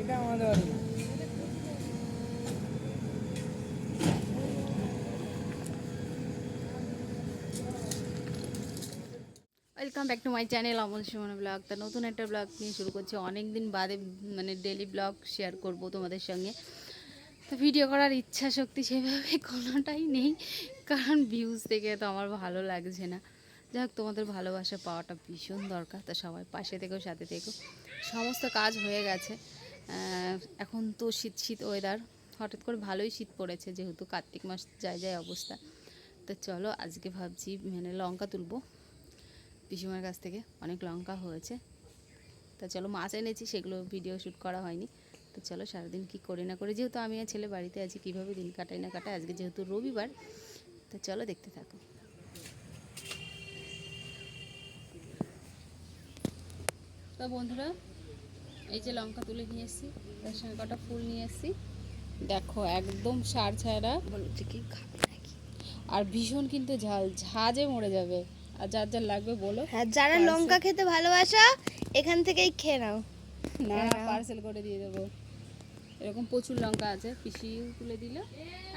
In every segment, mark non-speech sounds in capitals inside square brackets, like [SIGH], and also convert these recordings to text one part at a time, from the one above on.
এটা আমাদের welcome back to my channel Amal Suman blog তা নতুন একটা ব্লগ নিয়ে শুরু করছি। অনেক দিন বাদে মানে ডেলি ব্লগ শেয়ার করব তোমাদের সঙ্গে। তো ভিডিও করার ইচ্ছা শক্তি সেভাবে কোনোটাই নেই, কারণ ভিউজ থেকে তো আমার ভালো লাগছে না। যাই হোক তোমাদের ভালোবাসা পাওয়াটা ভীষণ দরকার। তো সবাই পাশে থেকেও সাথে থেকেও সমস্ত কাজ হয়ে গেছে। এখন তো শীত শীত ওয়েদার হঠাৎ করে ভালোই শীত পড়েছে, যেহেতু কার্তিক মাস যায় যায় অবস্থা। তো চলো, আজকে ভাবছি মানে লঙ্কা তুলবো। পিসিমার কাছ থেকে অনেক লঙ্কা হয়েছে। তা চলো, মাছ এনেছি, সেগুলো ভিডিও শ্যুট করা হয়নি। তো চলো, সারাদিন কি করি না করি? যেহেতু আমি আর ছেলে বাড়িতে আছি, কীভাবে দিন কাটাই না কাটাই? আজকে যেহেতু রবিবার, তো চলো দেখতে থাকো। তো বন্ধুরা এই যে লঙ্কা তুলে নিয়ে এসেছি তার সঙ্গে কটা ফুল নিয়ে এসেছি। দেখো একদম সার ছাড়া। বলছে কি খাবে নাকি? আর ভীষণ কিন্তু ঝাল ঝাঁজে মরে যাবে। আর যার যার লাগবে বলো। হ্যাঁ যারা লঙ্কা খেতে ভালোবাসা এখান থেকেই খেয়ে নাও। না। পার্সেল করে দিয়ে দেবো। এরকম প্রচুর লঙ্কা আছে পিসিও তুলে দিল।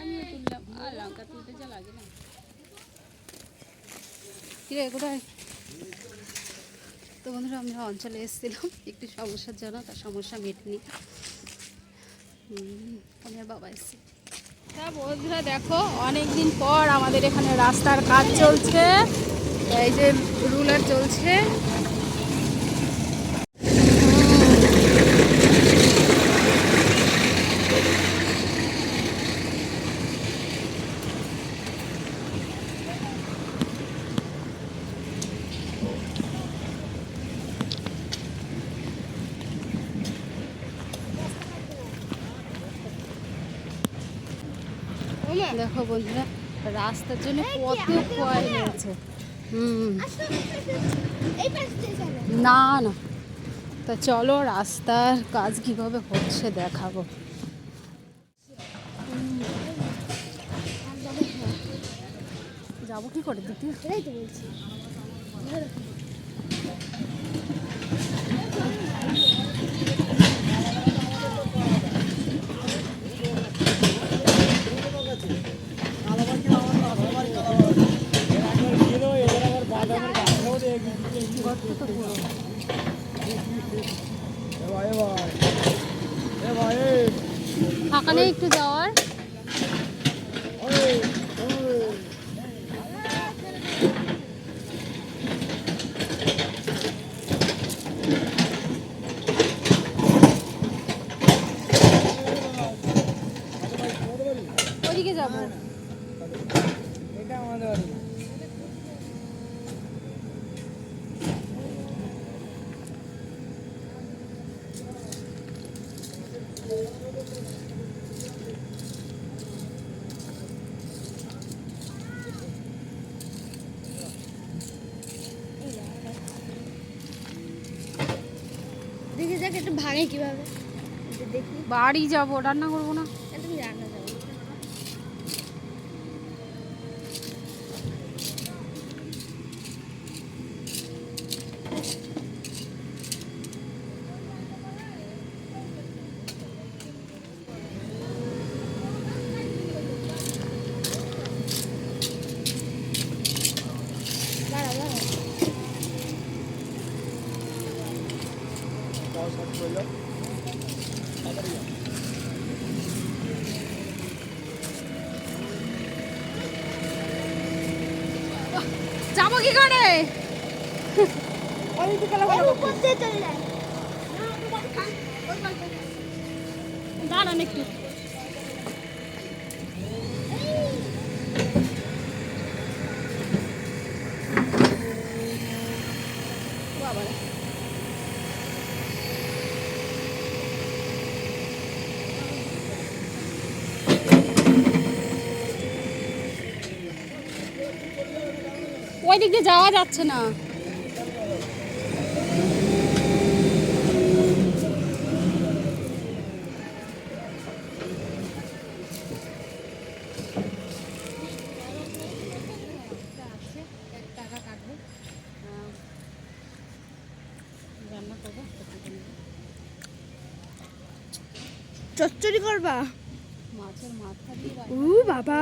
আমিও তুললাম। আর লঙ্কা তুলতে যা লাগে না। কিরে কোথায়? তো বন্ধুরা, আমরা অঞ্চলে এসেছিলাম। একটু সমস্যার জন্য তার সমস্যা মেটেনি। বাবা এসছে। হ্যাঁ বন্ধুরা, দেখো অনেক দিন পর আমাদের এখানে রাস্তার কাজ চলছে। এই যে রুলার চলছে। দেখো বন্ধুরা রাস্তার জন্য কত ক্ষয় হয়েছে হুম। না না। তা চলো রাস্তার কাজ কীভাবে হচ্ছে দেখাবো। যাব কি করে দিদি? এটাই তো বলছি। নেই একটু যাওয়ার। ওইদিকে যাব। এটা আমাদের ভাঙে কীভাবে? দেখি বাড়ি যাব রান্না করব না এটা তুমি রান্না যাব দাঁড়া দাঁড়া যাব কি করে? দাঁড়ান একটু। এই দিক দিয়ে যাওয়া যাচ্ছে না। চচ্চড়ি করবা? মাছের মাথা দিয়ে ও বাবা।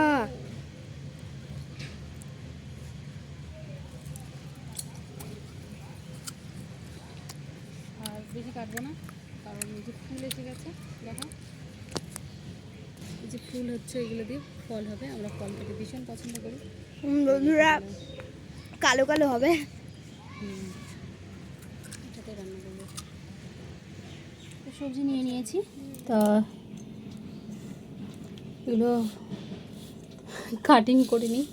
বেশি কাটবো না কারণ যে ফুল এসে গেছে দেখো। এই যে ফুল হচ্ছে এগুলো দিয়ে ফল হবে আমরা ফল খেতে ভীষণ পছন্দ করি। বন্ধুরা কালো কালো হবে। এটাতে রান্না করব। সবজি নিয়ে নিয়েছি তা এগুলো কাটিং করে নিই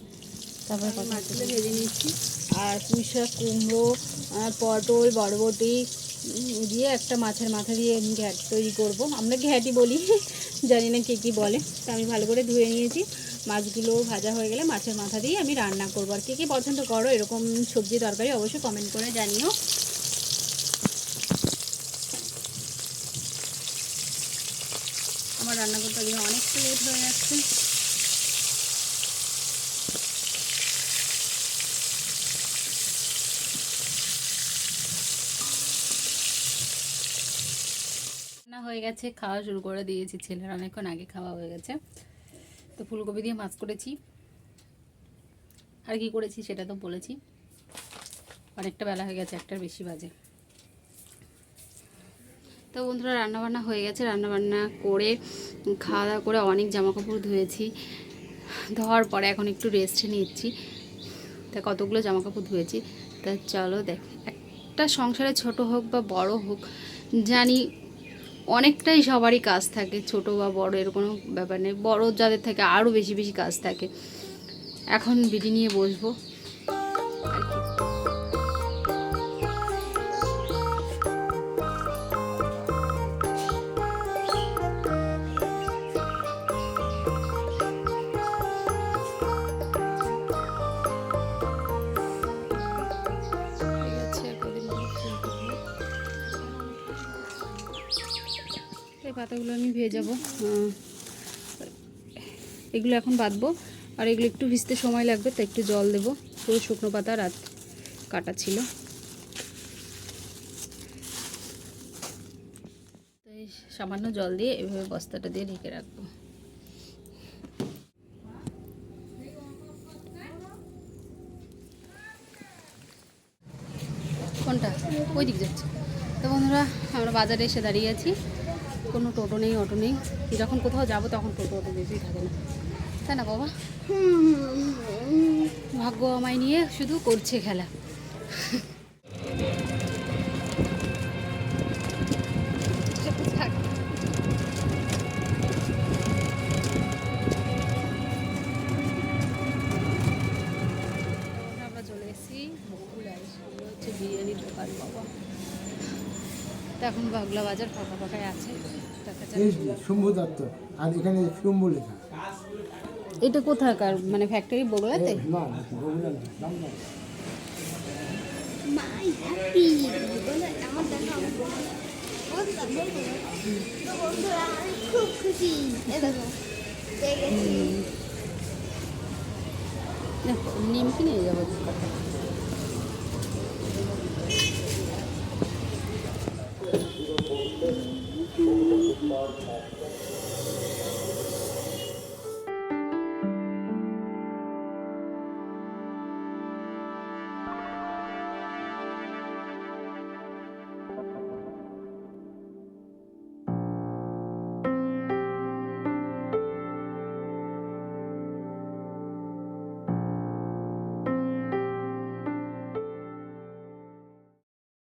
তারপরে মাছগুলো ভেজে নিচ্ছি। আর পুঁই শাক কুমড়ো পটল বরবটি দিয়ে একটা মাছের মাথা দিয়ে ঘ্যাট তৈরি করব। আমরা ঘ্যাটই বলি [LAUGHS] জানি না কে কী বলে। তো আমি ভালো করে ধুয়ে নিয়েছি। মাছগুলো ভাজা হয়ে গেলে মাছের মাথা দিয়ে আমি রান্না করব। আর কে কে পছন্দ করো এরকম সবজি তরকারি অবশ্যই কমেন্ট করে জানিও। আমার রান্না করতে অনেকটা লেট হয়ে যাচ্ছে। হয়ে গেছে, খাওয়া শুরু করে দিয়েছি ছেলের অনেকক্ষণ আগে খাওয়া হয়ে গেছে। তো ফুলকপি দিয়ে মাছ করেছি। আর কি করেছি সেটা তো বলেছি। অনেকটা বেলা হয়ে গেছে, একটার বেশি বাজে। তো বন্ধুরা, রান্নাবান্না হয়ে গেছে। রান্নাবান্না করে, খাওয়া দাওয়া করে অনেক জামা কাপড় ধুয়েছি। ধোয়ার পরে এখন একটু রেস্ট নিচ্ছি। তা কতগুলো জামা কাপড় ধুয়েছি? তা চলো দেখ, একটা সংসারে ছোট হোক বা বড় হোক, জানি অনেকটাই সবারই কাজ থাকে, ছোট বা বড় এর কোনো ব্যাপার নেই। বড় যাদের থাকে আরও বেশি বেশি কাজ থাকে। এখন বিডি নিয়ে বসবো। পাতাগুলো আমি ভেজাবো। এগুলো এখন বাঁধবো। আর এগুলো একটু ভিজতে সময় লাগবে তো একটু জল দেবো। পুরো শুকনো পাতা রাত কাটা ছিল। সামান্য জল দিয়ে এভাবে বস্তাটা দিয়ে ঢেকে রাখব। কোনটা? ওই দিক যাচ্ছে। তো বন্ধুরা, আমরা বাজারে এসে দাঁড়িয়ে আছি। কোনো টোটো নেই অটো নেই। যখন কোথাও যাব তখন টোটো অটো বেশি থাকে না। তাই না বাবা? ভাগ্য আমায় নিয়ে শুধু করছে খেলা। এখন বাগলা বাজার ফাঁকা ফাঁকায় আছে। শম্ভু দত্ত আর এখানে শম্ভু লেখা। এটা কোথাকার? মানে ফ্যাক্টরি বগুড়াতে? না মাই হ্যাপি। আমার দেখা বন্ধুরা আমি খুব খুশি। এ দেখো পেয়ে গেছি। নিমকি নিয়ে যাব far off.